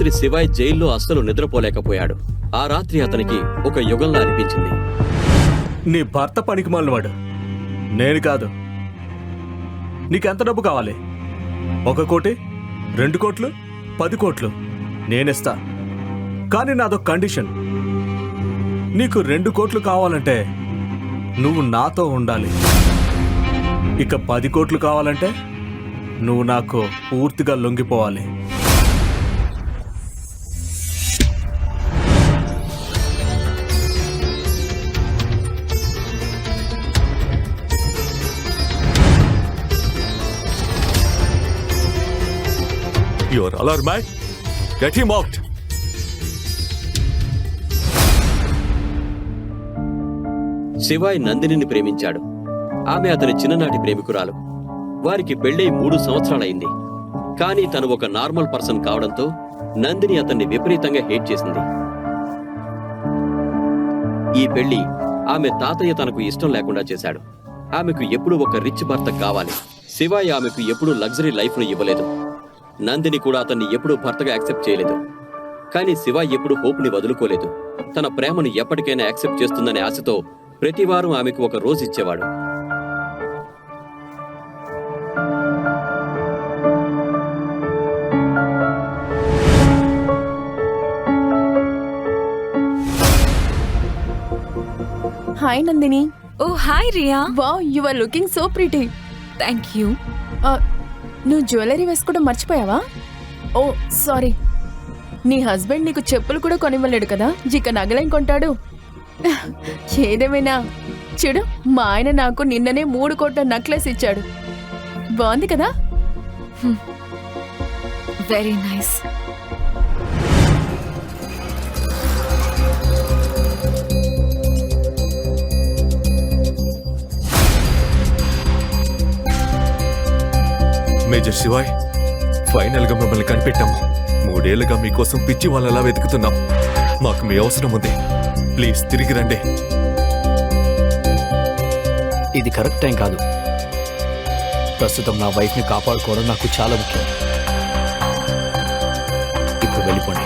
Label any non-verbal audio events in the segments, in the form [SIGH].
రాత్రి శివాయ్ జైల్లో అస్సలు నిద్రపోలేకపోయాడు. ఆ రాత్రి అతనికి ఒక యుగంలా అనిపించింది. నీ భర్త పనికి మాలినవాడు నేను కాదు. నీకెంత డబ్బు కావాలి? ఒక కోటి? రెండు కోట్లు? పది కోట్లు? నేనిస్తా. కానీ నాదొక కండిషన్. నీకు రెండు కోట్లు కావాలంటే నువ్వు నాతో ఉండాలి. ఇక పది కోట్లు కావాలంటే నువ్వు నాకు పూర్తిగా లొంగిపోవాలి. You're alarmed. Eh? Get him out. Shivay నందినిని ప్రేమించాడు. ఆమె అతని చిన్ననాటి ప్రేమికురాలు. వారికి పెళ్ళై మూడు సంవత్సరాలైంది. కానీ తను ఒక నార్మల్ పర్సన్ కావడంతో నందిని అతన్ని విపరీతంగా హేట్ చేసింది. ఈ పెళ్ళి ఆమె తాతయ్య తనకు ఇష్టం లేకుండా చేశాడు. ఆమెకు ఎప్పుడూ ఒక రిచ్ భర్త కావాలి. శివాయ్ ఆమెకు ఎప్పుడూ లగ్జరీ లైఫ్ను ఇవ్వలేదు. నందిని కూడా అతన్ని ఎప్పుడూ భర్తగా యాక్సెప్ట్ చేయలేదు. కానీ శివ ఎప్పుడు హోప్ని వదులుకోలేదు. తన ప్రేమను ఎప్పటికైనా యాక్సెప్ట్ చేస్తుందనే ఆశతో ప్రతివారం ఆమెకు ఒక రోజు ఇచ్చేవాడు. Hi Nandini oh hi Riya wow you are looking so pretty thank you నువ్వు జ్యువెలరీ వేసుకోవడం మర్చిపోయావా? ఓ సారీ. నీ హస్బెండ్ నీకు చెప్పులు కూడా కొనివ్వలేడు కదా? ఇక నగలేం కొంటాడు? ఏదేమైనా? చూడు మా ఆయన నాకు నిన్ననే మూడు కోట్ల నక్లెస్ ఇచ్చాడు. బాగుంది కదా? వెరీ నైస్ మేజర్ శివాయ్ ఫైనల్గా మిమ్మల్ని కనిపెట్టాము. మూడేళ్ళుగా మీకోసం పిచ్చి వాళ్ళలా వెతుకుతున్నాం. మాకు మీ అవసరం ఉంది. ప్లీజ్ తిరిగి రండి. ఇది కరెక్ట్ టైం కాదు. ప్రస్తుతం నా వైఫ్ని కాపాడుకోవడం నాకు చాలా ముఖ్యం. ఇప్పుడు వెళ్ళిపోండి.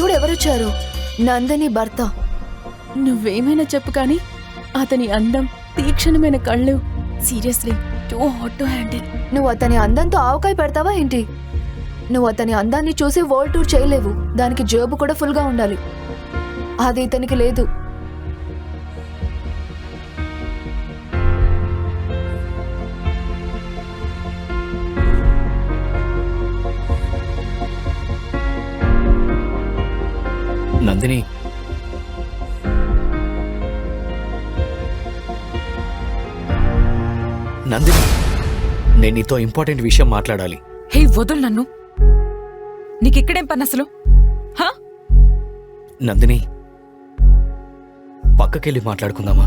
చూడు ఎవరొచ్చారు నందని భర్త. నువ్వేమైనా చెప్పు కానీ అతని అందం తీక్షణమైన కళ్ళు. Seriously too hot to handle. నువ్వు అతని అందంతో ఆవకాయ పెడతావా ఏంటి? నువ్వు అతని అందాన్ని చూసి వరల్డ్ టూర్ చేయలేవు. దానికి జేబు కూడా ఫుల్గా ఉండాలి. అది ఇతనికి లేదు. నేను నీతో ఇంపార్టెంట్ విషయం మాట్లాడాలి. హే వదులు నన్ను. నీకిక్కడేం పని అసలు? హా? నందిని పక్కకెళ్ళి మాట్లాడుకుందామా?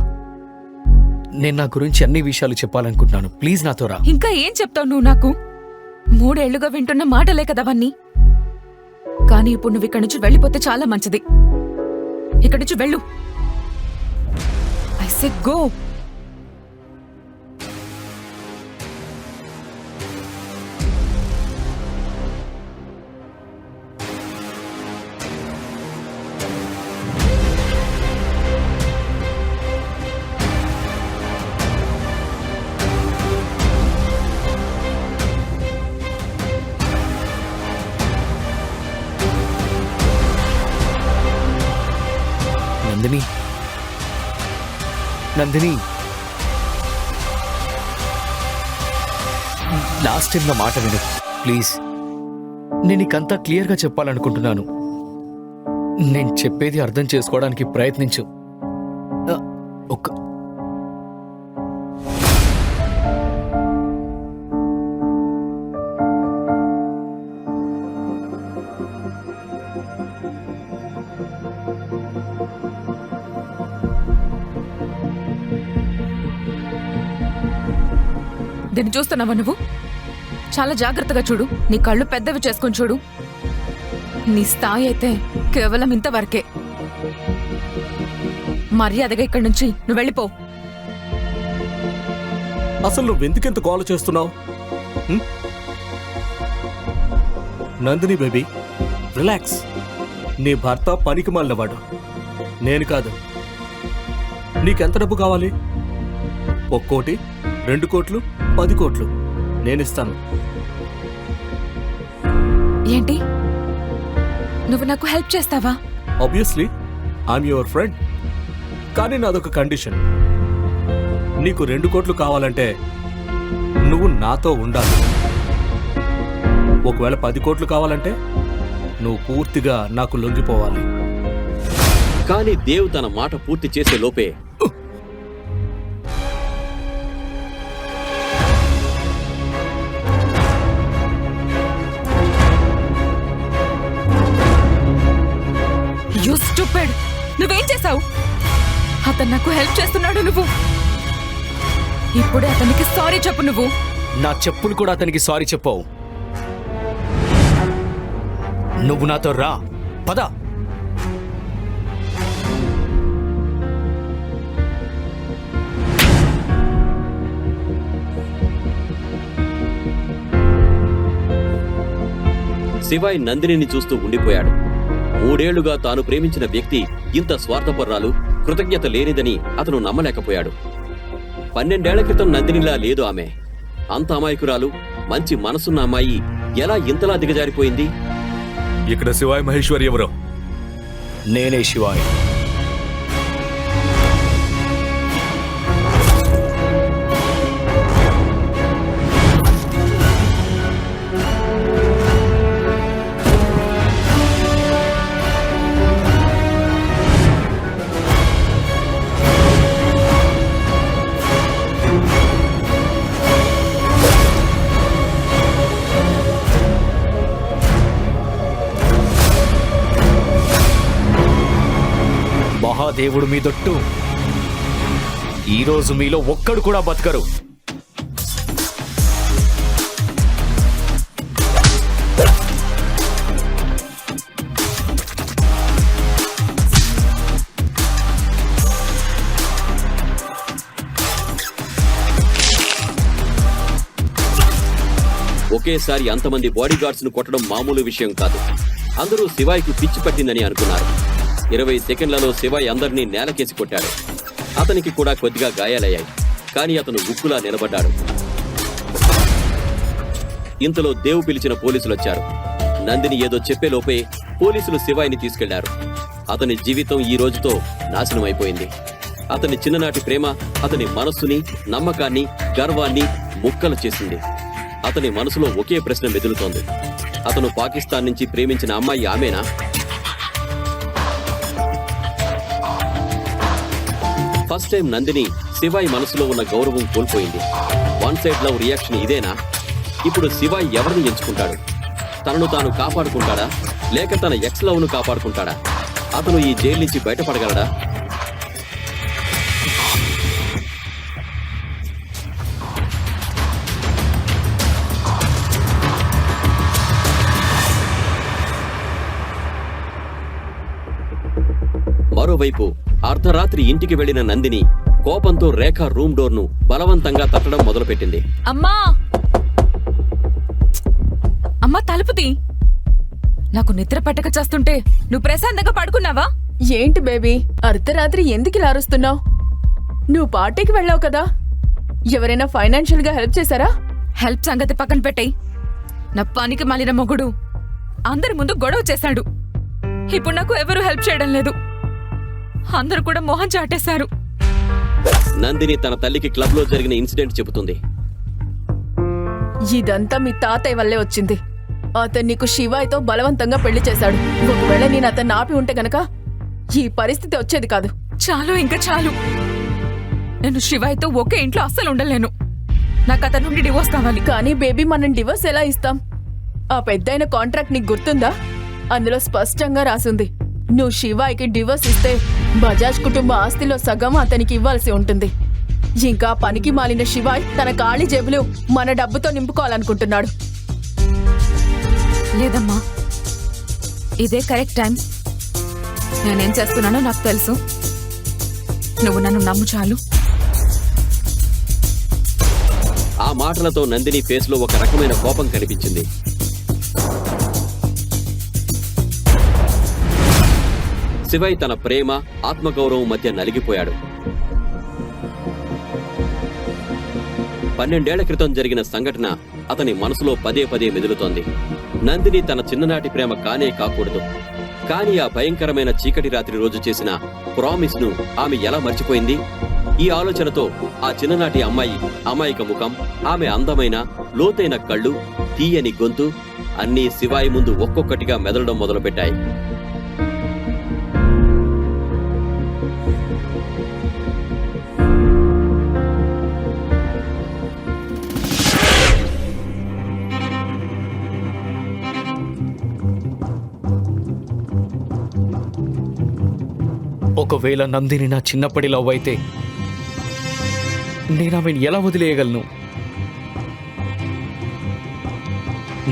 నేను నా గురించి అన్ని విషయాలు చెప్పాలనుకుంటున్నాను. ప్లీజ్ నాతో రా. ఇంకా ఏం చెప్తావు నువ్వు నాకు? మూడేళ్ళుగా వింటున్న మాటలే కదవన్నీ కానీ ఇప్పుడు నువ్వు ఇక్కడి నుంచి వెళ్ళిపోతే చాలా మంచిది. ఇక్కడి నుంచి వెళ్ళు. I say go. Nandini. Last time నా మాట విను ప్లీజ్. నేను నీకంతా క్లియర్గా చెప్పాలనుకుంటున్నాను. నేను చెప్పేది అర్థం చేసుకోవడానికి ప్రయత్నించు. ఒక్క చూస్తున్నావా నువ్వు? చాలా జాగ్రత్తగా చూడు. నీ కళ్ళు పెద్దవి చేసుకొని చూడు. నీ స్థాయి అయితే కేవలం ఇంతవరకే. మర్యాదగా ఇక్కడి నుంచి నువ్వు వెళ్ళిపో. అసలు నువ్వు ఎందుకెంత గోల చేస్తున్నావు? నందిని బేబీ రిలాక్స్ నీ భర్త పనికి మాలినవాడు. నేను కాదు. నీకెంత డబ్బు కావాలి? ఒక్కోటి రెండు కోట్లు? పది కోట్లు. నేనిస్తాను. ఏంటి? నువ్వు నాకు హెల్ప్ చేస్తావా? ఆబ్వియస్లీ ఐఎమ్ యువర్ ఫ్రెండ్ కానీ నాదొక కండిషన్ నీకు రెండు కోట్లు కావాలంటే నువ్వు నాతో ఉండాలి. ఒకవేళ పది కోట్లు కావాలంటే నువ్వు పూర్తిగా నాకు లొంగిపోవాలి. కానీ దేవ్ తన మాట పూర్తి చేసే లోపే స్టూపిడ్ నువ్వేం చేసావు అతను నాకు హెల్ప్ చేస్తున్నాడు నువ్వు. ఇప్పుడే అతనికి సారీ చెప్పు నువ్వు. నా చెప్పులు కూడా అతనికి సారీ చెప్పావు. నువ్వు నాతో రా. పద. శివాయ్ నందినిని చూస్తూ ఉండిపోయాడు. మూడేళ్ళుగా తాను ప్రేమించిన వ్యక్తి ఇంత స్వార్థపర్రాలు కృతజ్ఞత లేనిదని అతను నమ్మలేకపోయాడు. పన్నెండేళ్ళ క్రితం నందినిలా లేదు ఆమె. అంత అమాయకురాలు మంచి మనసున్న అమ్మాయి ఎలా ఇంతలా దిగజారిపోయింది? ఇక్కడ శివాయ్ మహేశ్వరి ఎవరో? నేనే శివాయ్. దేవుడు మీ దొట్టు. ఈరోజు మీలో ఒక్కడు కూడా బతకరు. ఒకేసారి అంతమంది బాడీగార్డ్స్ను కొట్టడం మామూలు విషయం కాదు. అందరూ శివాయికి పిచ్చి పట్టిందని అనుకున్నారు. ఇరవై సెకండ్లలో శివాయ్ అందరినీ నేలకేసి కొట్టాడు. అతనికి కూడా కొద్దిగా గాయాలయ్యాయి. కానీ అతను ఉక్కులా నిలబడ్డాడు. ఇంతలో దేవు పిలిచిన పోలీసులు వచ్చారు నందిని ఏదో చెప్పేలోపే పోలీసులు శివాయిని తీసుకెళ్ళారు. అతని జీవితం ఈ రోజుతో నాశనం అయిపోయింది అతని చిన్ననాటి ప్రేమ అతని మనస్సుని నమ్మకాన్ని గర్వాన్ని ముక్కలు చేసింది. అతని మనసులో ఒకే ప్రశ్న మెదులుతోంది. అతను పాకిస్తాన్ నుంచి ప్రేమించిన అమ్మాయి ఆమెనా? ఫస్ట్ టైం నందిని శివాయి మనసులో ఉన్న గౌరవం కోల్పోయింది. వన్ సైడ్ లవ్ రియాక్షన్ ఇదేనా? ఇప్పుడు శివాయి ఎవరిని ఎంచుకుంటాడు? తనను తాను కాపాడుకుంటాడా? లేక తన ఎక్స్ లవ్ను కాపాడుకుంటాడా? అతను ఈ జైలు నుంచి బయటపడగలడా? మరోవైపు అర్ధరాత్రి ఇంటికి వెళ్ళిన నందిని కోపంతో రేఖ రూమ్ డోర్ను బలవంతంగా తట్టడం మొదలుపెట్టింది. అమ్మా! అమ్మా తలుపు తీ నాకు నిద్ర పట్టక చేస్తుంటే నువ్వు ప్రశాంతంగా పడుకున్నావా? ఏంటి బేబీ? అర్ధరాత్రి ఎందుకు ఇలా అరుస్తున్నావు? నువ్వు పార్టీకి వెళ్ళావు కదా? ఎవరైనా ఫైనాన్షియల్గా హెల్ప్ చేశారా? హెల్ప్ సంగతి పక్కన పెట్టేయ్. నా పనికి మాలిన మొగుడు అందరి ముందు గొడవ చేశాడు. ఇప్పుడు నాకు ఎవరు హెల్ప్ చేయడం లేదు. అందరూ కూడా మొహం చాటేశారు. నందిని తన తల్లికి క్లబ్లో జరిగిన ఇన్సిడెంట్ చెబుతుంది. ఇదంతా మీ తాతయ్య వల్లే వచ్చింది. అతను నీకు శివాయ్తో బలవంతంగా పెళ్ళి చేశాడు. ఒకవేళ నేను అతన్ని ఆపి ఉంటే గనక ఈ పరిస్థితి వచ్చేది కాదు. చాలు ఇంకా చాలు. నేను శివాయ్తో ఒకే ఇంట్లో అస్సలు ఉండలేను. నాకు అతని నుండి డివోర్స్ కావాలి. కానీ బేబీ మనం డివోర్స్ ఎలా ఇస్తాం? ఆ పెద్దయిన కాంట్రాక్ట్ నీకు గుర్తుందా? అందులో స్పష్టంగా రాసుంది. నువ్వు శివాయికి డివోర్స్ ఇస్తే బజాజ్ కుటుంబ ఆస్తిలో సగం అతనికి ఇవ్వాల్సి ఉంటుంది. ఇంకా పనికి మాలిన శివాయ్ తన ఖాళీ జేబులు మన డబ్బుతో నింపుకోవాలనుకుంటున్నాడు. లేదమ్మా. ఇదే కరెక్ట్ టైం. నేనేం చేస్తున్నానో నాకు తెలుసు. నువ్వు నన్ను నమ్ము చాలు. ఆ మాటలతో నందిని ఫేస్లో ఒక రకమైన కోపం కనిపించింది. శివయ్ తన ప్రేమ ఆత్మగౌరవం మధ్య నలిగిపోయాడు. పన్నెండేళ్ళ క్రితం జరిగిన సంఘటన అతని మనసులో పదే పదే మెదులుతోంది. నందిని తన చిన్ననాటి ప్రేమ కానే కాకూడదు. కానీ ఆ భయంకరమైన చీకటి రాత్రి రోజు చేసిన ప్రామిస్ను ఆమె ఎలా మర్చిపోయింది? ఈ ఆలోచనతో ఆ చిన్ననాటి అమ్మాయి అమాయక ముఖం ఆమె అందమైన లోతైన కళ్ళు తీయని గొంతు అన్నీ శివాయి ముందు ఒక్కొక్కటిగా మెదలడం మొదలుపెట్టాయి. ఒకవేళ నందిని నా చిన్నప్పటి లవ్ అయితే నేను ఆమెను ఎలా వదిలేయగలను?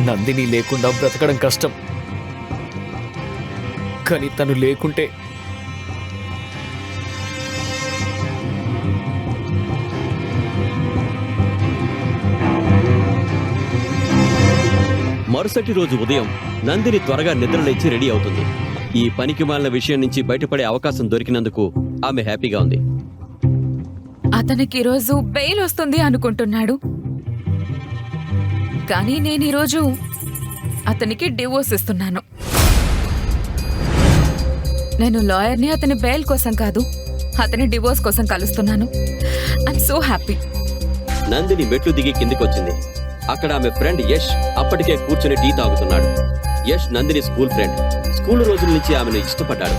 నందిని లేకుండా బ్రతకడం కష్టం. కానీ తను లేకుంటే మరుసటి రోజు ఉదయం నందిని త్వరగా నిద్రలేచి రెడీ అవుతుంది. ఈ పనికి మాలిన విషయం నుంచి బయటపడే అవకాశం దొరికినందుకు ఆమె హ్యాపీగా ఉంది. అతనికి ఈరోజు బెయిల్ వస్తుంది అనుకుంటున్నాడు. కానీ నేను ఈరోజు అతనికి డివోర్స్ ఇస్తున్నాను. నేను లాయర్ని అతని బెయిల్ కోసం కాదు అతని డివోర్స్ కోసం కలుస్తున్నాను. ఐఎమ్ సో హ్యాపీ నందిని మెట్లు దిగి కిందికొచ్చింది. అక్కడ ఆమె ఫ్రెండ్ యష్ అప్పటికే కూర్చుని టీ తాగుతున్నాడు. Yash Nandini school friend. School రోజుల నుంచి ఆమెను ఇష్టపడ్డాడు.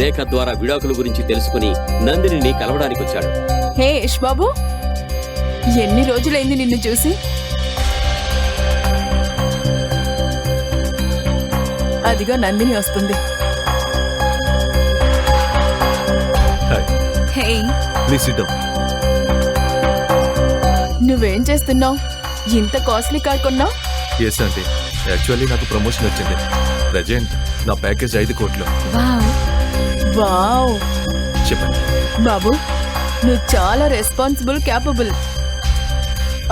రేఖ ద్వారా విడాకుల గురించి తెలుసుకుని నందినిని కలవడానికి వచ్చాడు. హే యష్ బాబు ఎన్ని రోజులైంది నిన్ను చూసి? అదిగో నందిని వస్తుంది. నువ్వేం చేస్తున్నావు? ఇంత కాస్ట్లీ కార్ కొన్నావు? యాక్చువల్లీ నాకు ప్రమోషన్ వచ్చింది. ప్రజెంట్ నా ప్యాకేజ్ ఐదు కోట్లు. వావ్. వావ్. చెప్పండి. బాబు నువ్వు చాలా రెస్పాన్సిబుల్ క్యాపబుల్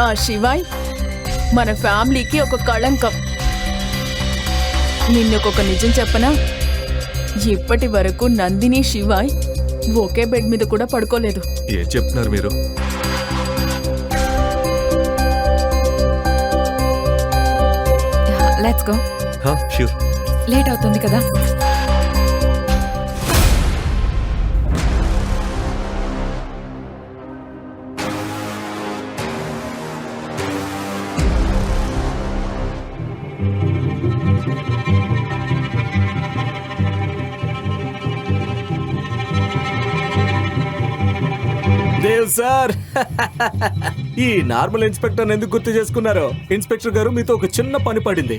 ఆ శివాయ్ మన ఫ్యామిలీకి ఒక కళంకం. నిన్నొక నిజం చెప్పనా? ఇప్పటి వరకు నందిని శివాయ్ ఒకే బెడ్ మీద కూడా పడుకోలేదు. ఏం చెప్తున్నారు మీరు? లెట్స్ గో షూర్ లేట్ అవుతుంది కదా. సార్ [LAUGHS] ఈ నార్మల్ ఇన్స్పెక్టర్ ఎందుకు గుర్తు చేసుకున్నారు? ఇన్స్పెక్టర్ గారు మీతో ఒక చిన్న పని పడింది.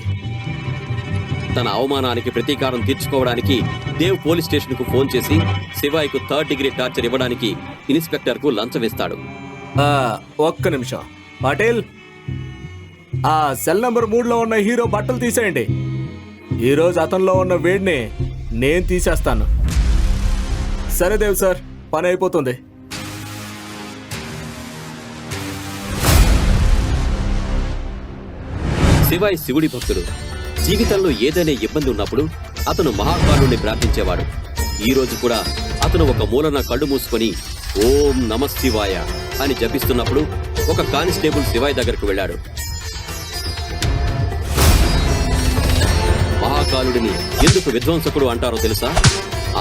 తన అవమానానికి ప్రతీకారం తీర్చుకోవడానికి దేవ్ పోలీస్ స్టేషన్కు ఫోన్ చేసి శివాయ్కు థర్డ్ డిగ్రీ టార్చర్ ఇవ్వడానికి ఇన్స్పెక్టర్కు లంచం ఇస్తాడు. ఒక్క నిమిషం. పటేల్ ఆ సెల్ నంబర్ మూడులో ఉన్న హీరో బట్టలు తీసేయండి. ఈరోజు అతనిలో ఉన్న వేడిని నేను తీసేస్తాను. సరే దేవ్ సార్ పని అయిపోతుంది. శివాయ్ శివుడి భక్తుడు. జీవితంలో ఏదైనా ఇబ్బంది ఉన్నప్పుడు అతను మహాకాలుని ప్రార్థించేవాడు. ఈ రోజు కూడా అతను ఒక మూలన కళ్ళు మూసుకొని ఓం నమ శివాయ అని జపిస్తున్నప్పుడు ఒక కానిస్టేబుల్ శివాయ్ దగ్గరకు వెళ్ళాడు. మహాకాలుడిని ఎందుకు విధ్వంసకుడు అంటారో తెలుసా?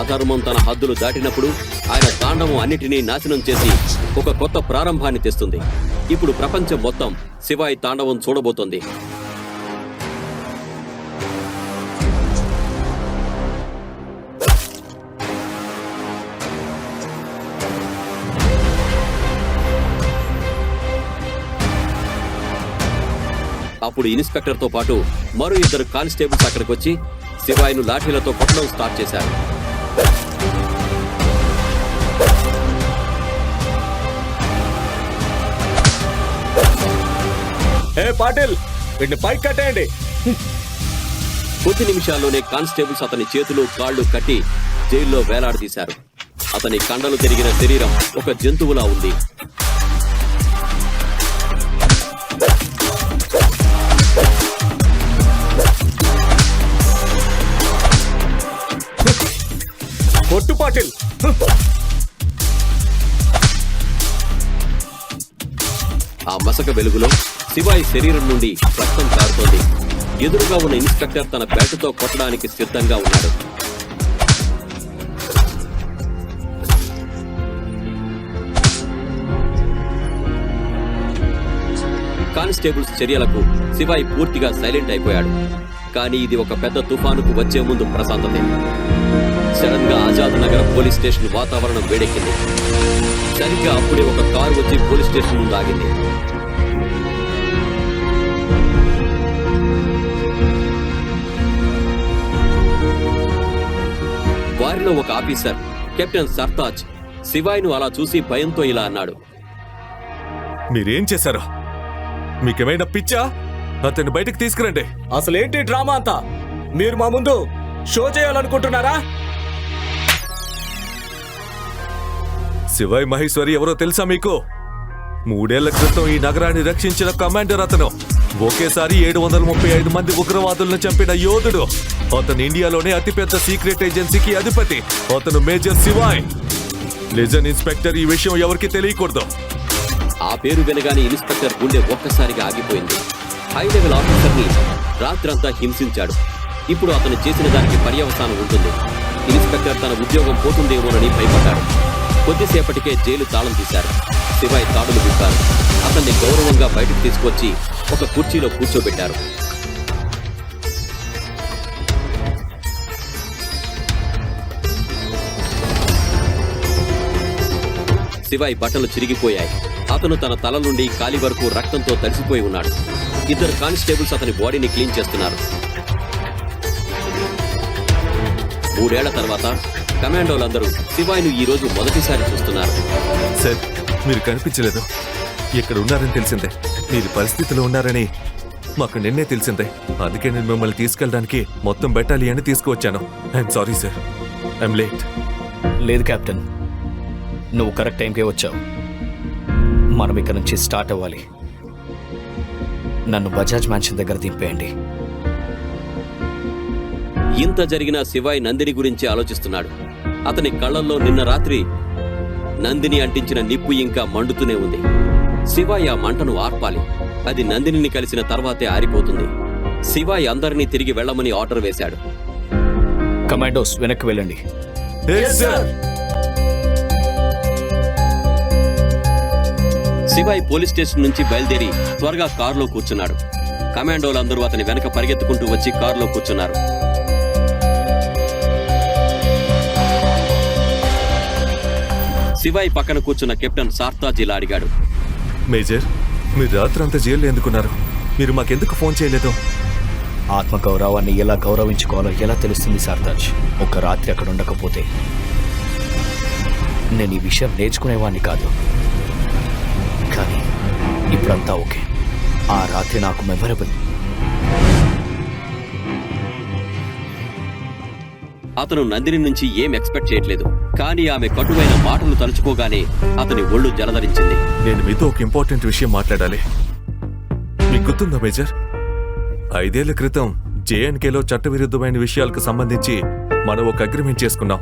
అధర్మం తన హద్దులు దాటినప్పుడు ఆయన తాండవం అన్నిటినీ నాశనం చేసి ఒక కొత్త ప్రారంభాన్ని తెస్తుంది. ఇప్పుడు ప్రపంచం మొత్తం శివాయి తాండవం చూడబోతోంది. అప్పుడు ఇన్స్పెక్టర్తో పాటు మరో ఇద్దరు కానిస్టేబుల్స్ అక్కడికి వచ్చి శివాయిను లాఠీలతో కొట్టడం స్టార్ట్ చేశారు. ఏ పాటిల్ వీటిని పైకి కట్టేయండి. కొద్ది నిమిషాల్లోనే కానిస్టేబుల్స్ అతని చేతులు కాళ్ళు కట్టి జైల్లో వేలాడదీశారు. అతని కండలు తిరిగిన శరీరం ఒక జంతువులా ఉంది. ఆ మసక వెలుగులో శివాయి శరీరం నుండి రక్తం కారుతోంది. ఎదురుగా ఉన్న ఇన్స్పెక్టర్ తన బ్యాటుతో కొట్టడానికి సిద్ధంగా ఉన్నాడు. కానిస్టేబుల్స్ చర్యలకు శివాయి పూర్తిగా సైలెంట్ అయిపోయాడు. కానీ ఇది ఒక పెద్ద తుఫానుకు వచ్చే ముందు ప్రశాంతతే. సడన్గా ఆజాద్ నగర్ పోలీస్ స్టేషన్ వాతావరణం వేడెక్కింది. సరిగ్గా అప్పుడే ఒక కారు వచ్చి పోలీస్ స్టేషన్ ముందు ఆగింది. వారిలో ఒక ఆఫీసర్ కెప్టెన్ సర్తాజ్ శివాయ్ను అలా చూసి భయంతో ఇలా అన్నాడు. మీరేం చేశారు? మీకేమైనా పిచ్చా? అతన్ని బయటకు తీసుకురండి. అసలేంటి డ్రామా అంతా? మీరు మా ముందు షో చేయాలనుకుంటున్నారా? శివాయ్ మహేశ్వరి ఎవరో తెలుసా మీకు? మూడేళ్ళ క్రితం ఈ నగరాన్ని రక్షించిన కమాండర్ అతను. ఒకేసారి ఏడు వందల ముప్పై ఐదు మంది ఉగ్రవాదులను చంపిన యోధుడు. అతను ఇండియాలోనే అతిపెద్ద సీక్రెట్ ఏజెన్సీకి అధిపతి. అతను మేజర్ శివాయ్. లిజన్ ఇన్స్పెక్టర్ ఈ విషయం ఎవరికి తెలియకూడదు. ఆ పేరు వినగానే ఇన్స్పెక్టర్ గుండె ఒక్కసారిగా ఆగిపోయింది. హై లెవెల్ ఆఫీసర్ని రాత్రంతా హింసించాడు. ఇప్పుడు అతను చేసిన దానికి పర్యవసానం ఉంటుంది. ఇన్స్పెక్టర్ తన ఉద్యోగం పోతుందేమోనని భయపడ్డాడు. కొద్దిసేపటికే జైలు తాళం తీశారు. శివాయ్ తాడులు విప్పారు. అతన్ని గౌరవంగా బయటకు తీసుకొచ్చి ఒక కుర్చీలో కూర్చోబెట్టారు. శివాయ్ బట్టలు చిరిగిపోయాయి. అతను తన తల నుండి కాలి వరకు రక్తంతో తడిసిపోయి ఉన్నాడు. ఇద్దరు కానిస్టేబుల్స్ అతని బాడీని క్లీన్ చేస్తున్నారు. మూడేళ్ళ తర్వాత కమాండోలందరూ శివాయ్ను ఈ రోజు మొదటిసారి చూస్తున్నారు. సార్ మీరు కనిపించలేదు. ఇక్కడ ఉన్నారని తెలిసిందే. మీరు పరిస్థితిలో ఉన్నారని మాకు నిన్నే తెలిసిందే. అందుకే నేను మిమ్మల్ని తీసుకెళ్ళడానికి మొత్తం బెటాలి అని తీసుకువచ్చాను. I'm sorry sir I'm late లేదు కెప్టెన్. నువ్వు కరెక్ట్ టైంకే వచ్చావు. మనం ఇక్కడ నుంచి స్టార్ట్ అవ్వాలి. నన్ను బజాజ్ మ్యాన్షన్ దగ్గర దింపేయండి. ఇంత జరిగిన శివాయ్ నందిని గురించి ఆలోచిస్తున్నాడు. అతని కళ్ళల్లో నిన్న రాత్రి నందిని అంటించిన నిప్పు ఇంకా మండుతూనే ఉంది. శివాయ్ ఆ మంటను ఆర్పాలి. అది నందినిని కలిసిన తర్వాతే ఆరిపోతుంది. శివాయ్ అందరినీ తిరిగి వెళ్ళమని ఆర్డర్ వేశాడు. కమాండోస్ వెనక్కి వెళ్ళండి. శివాయ్ పోలీస్ స్టేషన్ నుంచి బయలుదేరి త్వరగా కారులో కూర్చున్నాడు. కమాండోలందరూ అతని వెనక పరిగెత్తుకుంటూ వచ్చి కారులో కూర్చున్నారు. శివాయ్ పక్కన కూర్చున్న కెప్టెన్ సార్తాజ్ ఇలా అడిగాడు. మేజర్ మీరు రాత్రంతా జైల్లో ఎందుకున్నారు? మీరు మాకెందుకు ఫోన్ చేయలేదు? ఆత్మగౌరవాన్ని ఎలా గౌరవించుకోవాలో ఎలా తెలుస్తుంది సార్తాజ్ ఒక రాత్రి అక్కడ ఉండకపోతే నేను ఈ విషయం నేర్చుకునేవాడిని కాదు. కానీ ఇప్పుడంతా ఓకే. ఆ రాత్రి నాకు మెమరబుల్. అతను నందిని నుంచి ఏం ఎక్స్పెక్ట్ చేయట్లేదు. కానీ ఆమె కటువైన మాటలు తలుచుకోగానే అతని ఒళ్ళు జలధరించింది నేను మీతో ఒక ఇంపార్టెంట్ విషయం మాట్లాడాలి. మీకు గుర్తుందా మేజర్? ఐదేళ్ళ క్రితం జేఎన్కేలో చట్టవిరుద్ధమైన విషయాలకు సంబంధించి మనం ఒక అగ్రిమెంట్ చేసుకున్నాం.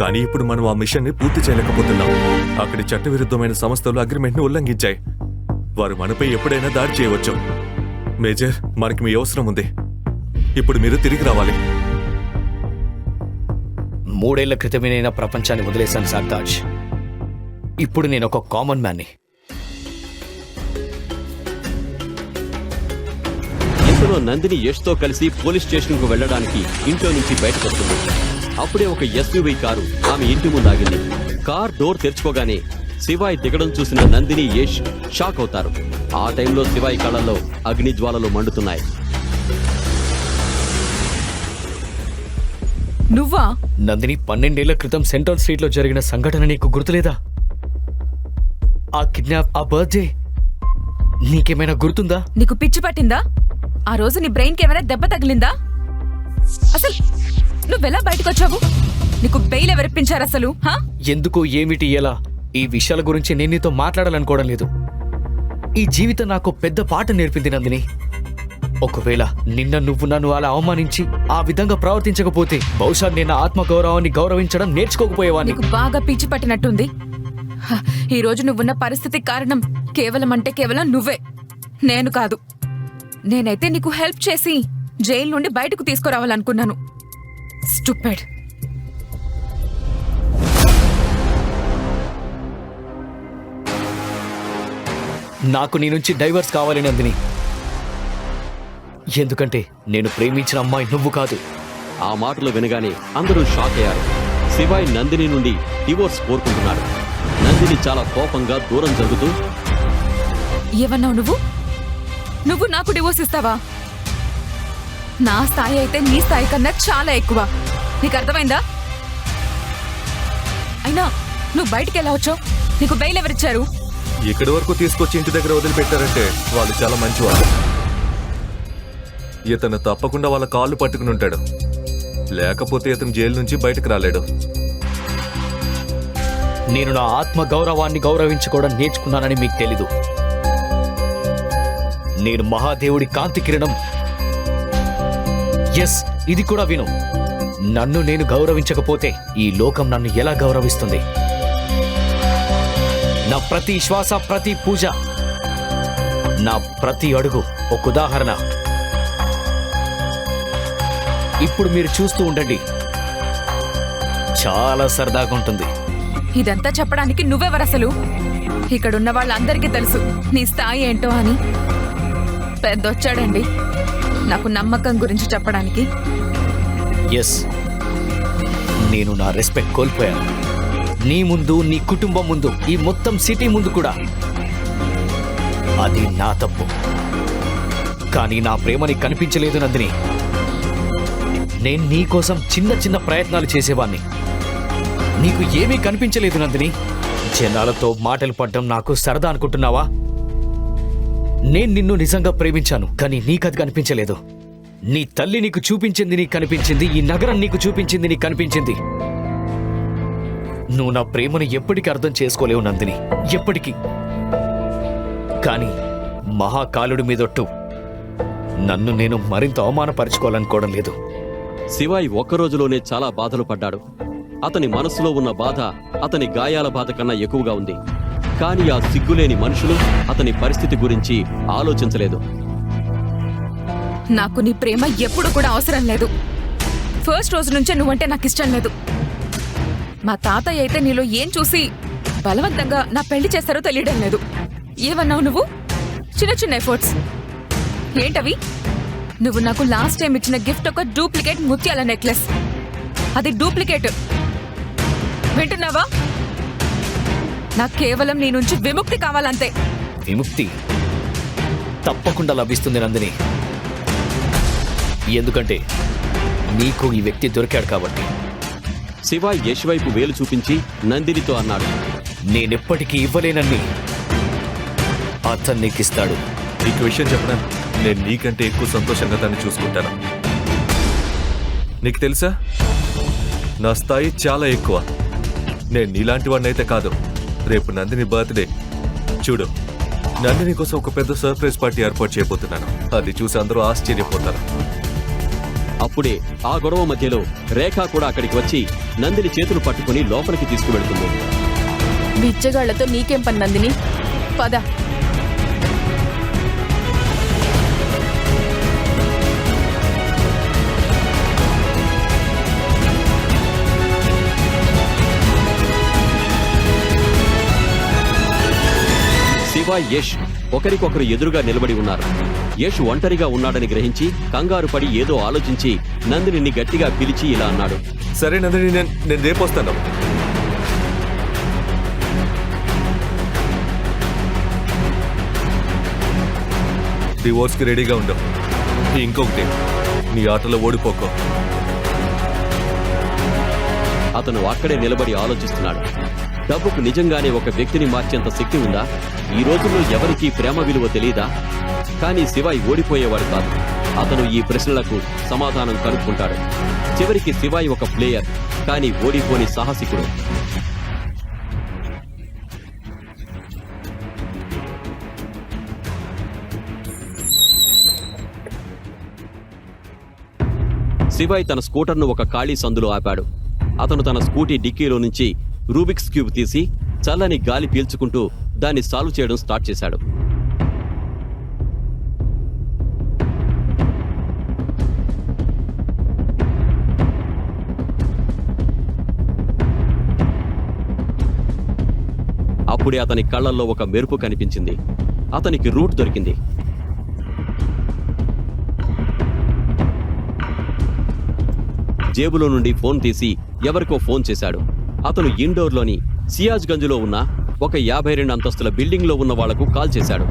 కానీ ఇప్పుడు మనం ఆ మిషన్ని పూర్తి చేయలేకపోతున్నాం. అక్కడి చట్టవిరుద్ధమైన సంస్థలు అగ్రిమెంట్ని ఉల్లంఘించాయి. వారు మనపై ఎప్పుడైనా దాడి చేయవచ్చు. మేజర్ మనకి మీ అవసరం ఉంది. ఇప్పుడు మీరు తిరిగి రావాలి. మూడేళ్ళ క్రితమే నేను ప్రపంచాన్ని వదిలేశాను సార్తాజ్ ఇప్పుడు నేను ఒక కామన్ మ్యాన్ని. ఇంతలో నందిని యష్తో కలిసి పోలీస్ స్టేషన్కు వెళ్ళడానికి ఇంట్లో నుంచి బయటకు వస్తుంది అప్పుడే ఒక ఎస్యూవీ కారు ఆమె ఇంటి ముందు ఆగింది. కార్ డోర్ తెరుచుకోగానే శివాయ్ దిగడం చూసిన నందిని యష్ షాక్ అవుతారు. ఆ టైంలో శివాయ్ కళ్ళల్లో అగ్ని జ్వాలలు మండుతున్నాయి. నువ్వా? నందిని పన్నెండేళ్ళ క్రితం సెంట్రల్ స్ట్రీట్లో జరిగిన సంఘటన నీకు గుర్తులేదా? ఆ కిడ్నాప్ ఆ బర్త్డే నీకేమైనా గుర్తుందా? నీకు పిచ్చి పట్టిందా? ఆ రోజు నీ బ్రెయిన్కి ఏమైనా దెబ్బ తగిలిందా? అసలు నువ్వెలా బయటకు వచ్చావు నీకు బెయిల్ ఎవరిప్పించారు అసలు హా? ఎందుకు ఏమిటి ఎలా? ఈ విషయాల గురించి నేను నీతో మాట్లాడాలనుకోవడం లేదు. ఈ జీవితం నాకు పెద్ద పాట నేర్పింది నందిని. ఒకవేళ నిన్న నువ్వు నన్ను అలా అవమానించి ఆ విధంగా ప్రవర్తించకపోతే బహుశా నేను ఆత్మగౌరవాన్ని గౌరవించడం నేర్చుకోకపోయేవాడిని నీకు బాగా పిచ్చి పట్టినట్టుంది. హ, ఈ రోజు నువ్వున్న పరిస్థితి కారణం కేవలం అంటే కేవలం నువ్వే. నేను కాదు. నేనైతే నీకు హెల్ప్ చేసి జైలు నుండి బయటకు తీసుకురావాలనుకున్నాను. స్టూపెడ్. నాకు నీ నుంచి డైవర్స్ కావాలి నందిని. ఎందుకంటే నేను ప్రేమించిన అమ్మాయి నువ్వు కాదు. ఆ మాటలు వినగానే అందరూ షాక్ అయ్యారు. శివాయ్ నందిని నుండి డివోర్స్ కోరుకుంటున్నాడు. నందిని చాలా కోపంగా దూరం జరుగుతూ ఏమన్నావు నువ్వు? నువ్వు నాకు డివోర్స్ ఇస్తావా? నా స్థాయి అయితే నీ స్థాయి కన్నా చాలా ఎక్కువ. నీకు అర్థమైందా? అయినా నువ్వు బయటికి ఎలా వచ్చావు? నీకు బెయిల్ ఎవరిచ్చారు? ఇక్కడి వరకు తీసుకొచ్చి ఇంటి దగ్గర వదిలిపెట్టారంటే వాళ్ళు చాలా మంచివాళ్ళు. ఇతను తప్పకుండా వాళ్ళ కాళ్ళు పట్టుకుని ఉంటాడు. లేకపోతే ఇతను జైలు నుంచి బయటకు రాలేడు. నేను నా ఆత్మ గౌరవాన్ని గౌరవించుకోవడం నేర్చుకున్నానని మీకు తెలీదు. నేను మహాదేవుడి కాంతి కిరణం. ఎస్ ఇది కూడా విను. నన్ను నేను గౌరవించకపోతే ఈ లోకం నన్ను ఎలా గౌరవిస్తుంది? నా ప్రతి శ్వాస ప్రతి పూజ నా ప్రతి అడుగు ఒక ఉదాహరణ. ఇప్పుడు మీరు చూస్తూ ఉండండి. చాలా సరదాగా ఉంటుంది. ఇదంతా చెప్పడానికి నువ్వెవరసలు ఇక్కడున్న వాళ్ళందరికీ తెలుసు. నీ స్థాయి ఏంటో అని. పెద్దొచ్చాడండి. నాకు నమ్మకం గురించి చెప్పడానికి. ఎస్. నేను నా రెస్పెక్ట్ కోల్పోయాను. నీ ముందు నీ కుటుంబం ముందు ఈ మొత్తం సిటీ ముందు కూడా. అది నా తప్పు. కానీ నా ప్రేమని కనిపించలేదు నందిని నేను నీకోసం చిన్న చిన్న ప్రయత్నాలు చేసేవాణ్ణి. నీకు ఏమీ కనిపించలేదు నందిని. జనాలతో మాటలు పడ్డం నాకు సరదా అనుకుంటున్నావా? నేను నిన్ను నిజంగా ప్రేమించాను కానీ నీకది కనిపించలేదు. నీ తల్లి నీకు చూపించింది నీకు కనిపించింది ఈ నగరం నీకు చూపించింది నీకు కనిపించింది. నువ్వు నా ప్రేమను ఎప్పటికీ అర్థం చేసుకోలేవు నందిని. ఎప్పటికీ. కానీ మహాకాలుడి మీదొట్టు నన్ను నేను మరింత అవమానపరుచుకోవాలనుకోవడం లేదు. శివాయ్ ఒక్క రోజులోనే చాలా బాధలు పడ్డాడు. అతని మనసులో ఉన్న బాధ అతని గాయాల బాధ కన్నా ఎక్కువగా ఉంది. కానీ ఆ సిగ్గులేని మనుషులు అతని పరిస్థితి గురించి ఆలోచించలేదు. నాకు నీ ప్రేమ ఎప్పుడు కూడా అవసరం లేదు. ఫస్ట్ రోజు నుంచే నువ్వంటే నాకు ఇష్టం లేదు. మా తాతయ్య అయితే నీలో ఏం చూసి బలవంతంగా నా పెళ్ళి చేస్తారో తెలియడం లేదు. ఏమన్నావు నువ్వు? చిన్న చిన్న ఎఫర్ట్స్ ఏంటవి? నువ్వు నాకు లాస్ట్ టైం ఇచ్చిన గిఫ్ట్ ఒక డూప్లికేట్ ముత్యాల నెక్లెస్ అది డూప్లికేట్ వింటున్నావా? నాకు కేవలం నీ నుంచి విముక్తి కావాలంతే. విముక్తి తప్పకుండా లభిస్తుంది నందిని. ఎందుకంటే నీకు ఈ వ్యక్తి దొరికాడు కాబట్టి. శివాయ్ యశ్ వైపు వేలు చూపించి నందినితో అన్నాడు. నేనెప్పటికీ ఇవ్వలేనన్ని. అతను నీకిస్తాడు నీకు విషయం చెప్పనా? నేను నీకంటే ఎక్కువ సంతోషంగా దాన్ని చూసుకుంటాను? నీకు తెలుసా? నా స్థాయి చాలా ఎక్కువ. నేను నీలాంటి వాడినైతే కాదు. రేపు నందిని బర్త్డే. చూడు నందిని కోసం ఒక పెద్ద సర్ప్రైజ్ పార్టీ ఏర్పాటు చేయబోతున్నాను. అది చూసి అందరూ ఆశ్చర్యపోతారు. అప్పుడే ఆ గొడవ మధ్యలో రేఖ కూడా అక్కడికి వచ్చి నందిని చేతులు పట్టుకుని లోపలికి తీసుకువెళ్తుంది. బిచ్చగాళ్ళతో నీకేం పని నందిని? పద. శివ యష్ ఒకరికొకరు ఎదురుగా నిలబడి ఉన్నారు. యష్ ఒంటరిగా ఉన్నాడని గ్రహించి కంగారు పడి ఏదో ఆలోచించి నందిని గట్టిగా పిలిచి ఇలా అన్నాడు. సరే నందిని నేను నేను రేపు వస్తాను డివోర్స్కి రెడీగా ఉండు. ఇంకొకటి నీ ఆటలో ఓడిపోకో. అతను అక్కడే నిలబడి ఆలోచిస్తున్నాడు. డబ్బుకు నిజంగానే ఒక వ్యక్తిని మార్చేంత శక్తి ఉందా? ఈ రోజుల్లో ఎవరికీ ప్రేమ విలువ తెలియదా కానీ శివాయ్ ఓడిపోయేవాడు కాదు. అతను ఈ ప్రశ్నలకు సమాధానం కనుక్కుంటాడు. చివరికి శివాయి ఒక ప్లేయర్ కానీ ఓడిపోని సాహసికుడు. శివాయ్ తన స్కూటర్ను ఒక ఖాళీ సందులో ఆపాడు. అతను తన స్కూటీ డిక్కీలో నుంచి రూబిక్స్ క్యూబ్ తీసి చల్లని గాలి పీల్చుకుంటూ దాన్ని సాల్వ్ చేయడం స్టార్ట్ చేశాడు. అప్పుడే అతని కళ్ళల్లో ఒక మెరుపు కనిపించింది. అతనికి రూట్ దొరికింది. జేబులో నుండి ఫోన్ తీసి ఎవరికో ఫోన్ చేశాడు. అతను ఇండోర్లోని సియాజ్గంజ్లో ఉన్న ఒక యాభై రెండు అంతస్తుల బిల్డింగ్లో ఉన్న వాళ్ళకు కాల్ చేశాడు.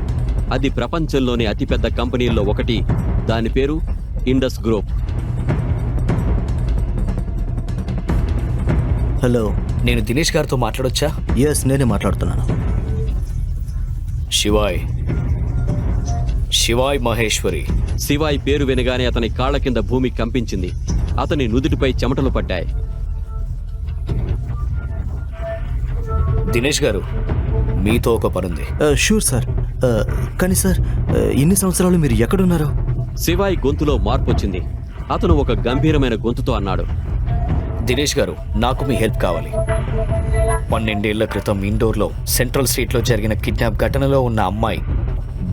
అది ప్రపంచంలోని అతిపెద్ద కంపెనీల్లో ఒకటి. దాని పేరు ఇండస్ గ్రూప్. హలో. నేను దినేష్ గారితో మాట్లాడొచ్చా? ఎస్ నేనే మాట్లాడుతున్నాను. శివాయ్. శివాయ్ మహేశ్వరి. శివాయ్ పేరు వినగానే అతని కాళ్ళ కింద భూమి కంపించింది. అతని నుదుటిపై చెమటలు పట్టాయి. దినేష్ గారు మీతో ఒక పనుంది. Sure sir. కానీ సార్ ఇన్ని సంవత్సరాలు మీరు ఎక్కడున్నారు? శివాయ్ గొంతులో మార్పు వచ్చింది అతను ఒక గంభీరమైన గొంతుతో అన్నాడు. దినేష్ గారు నాకు మీ హెల్ప్ కావాలి. పన్నెండేళ్ళ క్రితం ఇండోర్లో సెంట్రల్ స్ట్రీట్లో జరిగిన కిడ్నాప్ ఘటనలో ఉన్న అమ్మాయి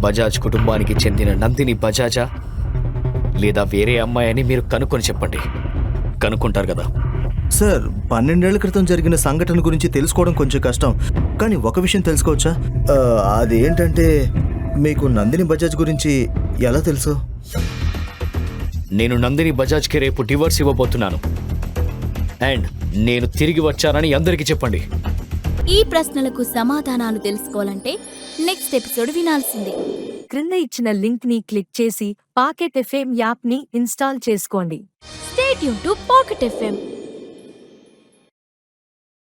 బజాజ్ కుటుంబానికి చెందిన నందిని బజాజా లేదా వేరే అమ్మాయి అని మీరు కనుక్కొని చెప్పండి. కనుక్కుంటారు కదా. సార్ పన్నెండేళ్ళ క్రితం జరిగిన సంఘటన గురించి తెలుసుకోవడం కొంచెం కష్టం. కానీ ఒక విషయం తెలుసుకోవచ్చా? ఆ, అదేంటంటే మీకు నందిని బజాజ్ గురించి ఎలా తెలుసు? నేను నందిని బజాజ్కి రేపు డివోర్స్ ఇవ్వబోతున్నాను. అండ్ నేను తిరిగి వచ్చానని అందరికీ చెప్పండి. ఈ ప్రశ్నలకు సమాధానాలు తెలుసుకోవాలంటే నెక్స్ట్ ఎపిసోడ్ వినాల్సిందే. క్రింద ఇచ్చిన లింక్ని క్లిక్ చేసి పాకెట్ ఎఫ్ఎం యాప్ని ఇన్స్టాల్ చేసుకోండి. స్టేట్ యూన్ టు పాకెట్ ఎఫ్ఎం